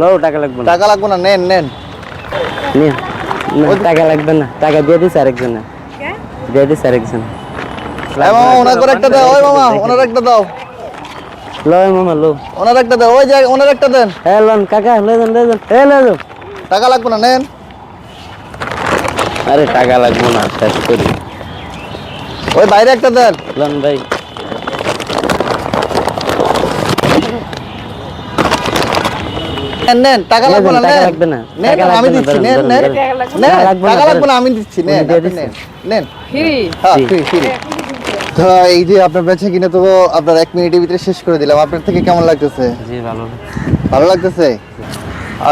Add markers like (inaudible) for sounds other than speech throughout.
লো টাকা লাগবে না। টাকা লাগবে না নেন নেন। নিন টাকা লাগবে না। টাকা দিয়ে দিস আরেকজনে। দিয়ে দিস আরেকজন। এই মামা ওনার করে একটা দাও ওই মামা ওনার একটা দাও। লো মামা লো ওনার একটা দাও ওই ওনার একটা দেন। হ্যাঁ লন কাকা লয়ে যান লয়ে যান। এ লয়ে টাকা লাগবে না নেন। আরে টাকা লাগবে না শেষ করি। ওই বাইরে একটা দেন। লন ভাই। নেন নেন টাকা লাগবে না টাকা লাগবে না। নেন আমি দিচ্ছি নেন নেন। নেন টাকা লাগবে না, টাকা লাগবে ধরেন। না আমি দিচ্ছি নেন উনি দিয়ে আপনি দিচ্ছে। নেন। নেন। ফ্রি। হ্যাঁ ফ্রি ফ্রি তো এই যে আপনার বেচে কিনে তো আপনার এক মিনিটের ভিতরে শেষ করে দিলাম। আপনার থেকে কেমন লাগতেছে? জি ভালো। ভালো লাগতেছে?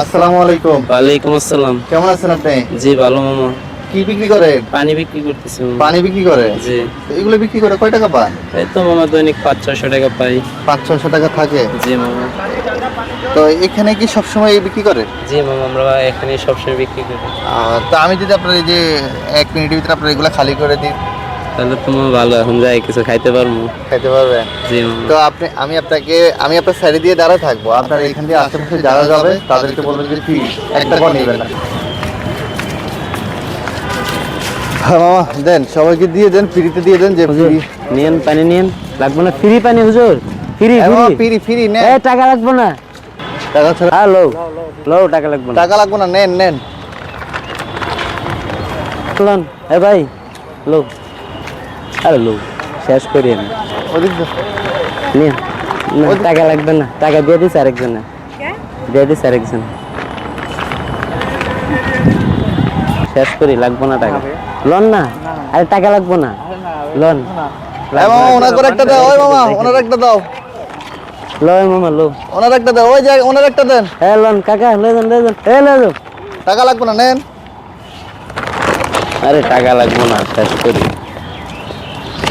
আসসালামু আলাইকুম। ওয়ালাইকুম আসসালাম। কেমন আছেন আপনি? জি ভালো মামা। কি বিক্রি করেন? পানি বিক্রি করতেছি পানি বিক্রি করে? জি। এগুলো বিক্রি করে কয় টাকা পান? এই তো মামা দৈনিক পাঁচ ছশো টাকা পাই। পাঁচ ছশো টাকা থাকে? জি মামা। তো এখানে কি সবসময় বিক্রি করে? জি মামা আমরা এখানে সবসময় বিক্রি করি। তো আমি যদি আপনার এই যে এক মিনিটের ভিতরে আপনার এগুলো খালি করে দিই। তাহলে তো মামা ভালো এখন যাই কিছু খাইতে পারব। খাইতে পারবেন? জি তো আপনি আমি আপনাকে আমি আপনার সাইডে দিয়ে দাঁড়া থাকব। আপনার এখান দিয়ে আশেপাশে যারা যাবে তাদেরকে বলবেন যে ফ্রি একটা করে নেবেন না। হ্যাঁ মামা দেন সবাইকে দিয়ে দেন ফ্রিতে দিয়ে দেন যে ফ্রি। নিয়েন পানি নিয়েন। লাগবে না ফ্রি পানি হুজুর। Free free. ফ্রি ফ্রি নেন। এ টাকা লাগবে না। টাকা ছাড়া হ্যাঁ লো লো টাকা লাগবে না। টাকা লাগবে না নেন নেন। লন। এ ভাই লো আরে লো শেষ করি আমি। ওদিক নিন টাকা লাগবে না। টাকা দিয়ে দিস আরেকজনে। দিয়ে দিস আরেকজন। শেষ করি লাগবে না টাকা। লন না? আরে টাকা লাগবে না। লন। মামা ওনার একটা দাও ওই মামা ওনার একটা দাও। লো মামা লো। ওনার একটা দাও ওই জায়গা ওনার একটা দেন। হ্যাঁ লন কাকা লয়ে যান লয়ে যান এ লয়ে যান টাকা লাগবে না নেন। আরে টাকা লাগবে না শেষ করি।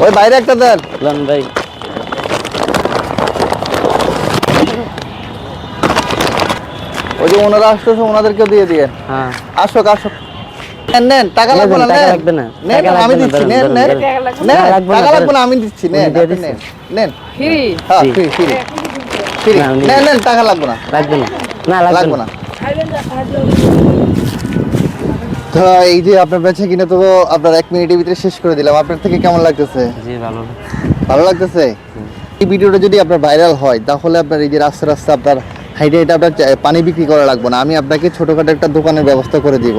ওই বাইরে একটা দেন। লন ভাই। ওই যে ওনারা আসতেছে ওনাদেরকেও দিয়ে দিয়ে। হ্যাঁ। আসুক আসুক। নেন নেন টাকা লাগবে না টাকা লাগবে না। নেন আমি দিচ্ছি নেন নেন নেন। টাকা লাগবে না, টাকা লাগবে ধরেন। না আমি দিচ্ছি নেন উনি দিয়ে আপনি দিচ্ছে। নেন। নেন। ফ্রি। হ্যাঁ ফ্রি। ফ্রি। ফ্রি। নেন নেন টাকা লাগবে না। লাগবে না। না লাগবে লাগবে না। না। তো এই যে আপনার বেচে কিনে তো আপনার এক মিনিটের ভিতরে শেষ করে দিলাম। আপনার থেকে কেমন লাগতেছে? জি ভালো। ভালো লাগতেছে? এই ভিডিওটা যদি আপনার ভাইরাল হয় তাহলে আপনার এই যে রাস্তা রাস্তা আপনার হাইটে এটা আপনার পানি বিক্রি করা লাগবে না। আমি আপনাকে ছোটোখাটো একটা দোকানের ব্যবস্থা করে দিব।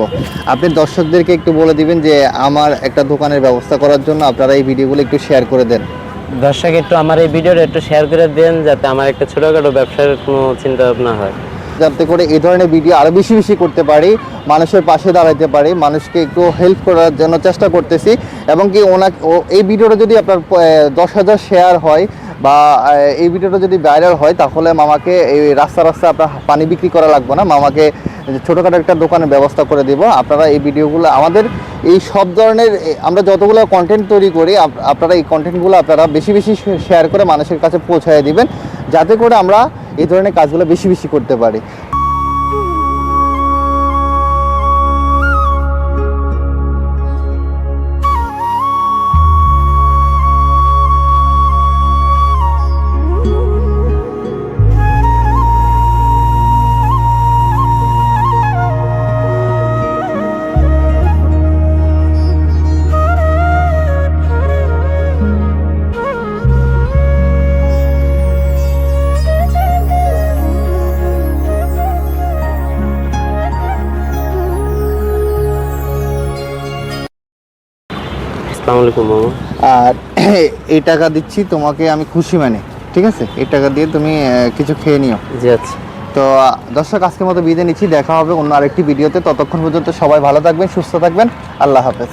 আপনি দর্শকদেরকে একটু বলে দিবেন যে আমার একটা দোকানের ব্যবস্থা করার জন্য আপনারা এই ভিডিওগুলো একটু শেয়ার করে দেন। দর্শক, একটু আমার এই ভিডিওটা একটু শেয়ার করে দেন যাতে আমার একটা ছোটখাটো ব্যবসার কোনো চিন্তা ভাবনা হয়। যাতে করে এই ধরনের ভিডিও আরও বেশি বেশি করতে পারি, মানুষের পাশে দাঁড়াতে পারি, মানুষকে একটু হেল্প করার জন্য চেষ্টা করতেছি। এবং কি ওনাকে এই ভিডিওটা যদি আপনার দশ হাজার শেয়ার হয় বা এই ভিডিওটা যদি ভাইরাল হয়, তাহলে মামাকে এই রাস্তা রাস্তা আপনার পানি বিক্রি করা লাগবে না। মামাকে ছোটোখাটো একটা দোকানের ব্যবস্থা করে দেবো। আপনারা এই ভিডিওগুলো, আমাদের এই সব ধরনের আমরা যতগুলো কন্টেন্ট তৈরি করি আপনারা এই কন্টেন্টগুলো আপনারা বেশি বেশি শেয়ার করে মানুষের কাছে পৌঁছায় দিবেন, যাতে করে আমরা এই ধরনের কাজগুলো বেশি বেশি করতে পারি। আসসালামু আলাইকুম মামা। আর (clears throat) এই টাকা দিচ্ছি তোমাকে আমি খুশি মানে ঠিক আছে? এই টাকা দিয়ে তুমি কিছু খেয়ে নিও। জি আচ্ছা। তো দর্শক আজকের মতো বিদায় নিচ্ছি। দেখা হবে অন্য আরেকটি ভিডিওতে। ততক্ষণ পর্যন্ত সবাই ভালো থাকবেন সুস্থ থাকবেন। আল্লাহ হাফেজ।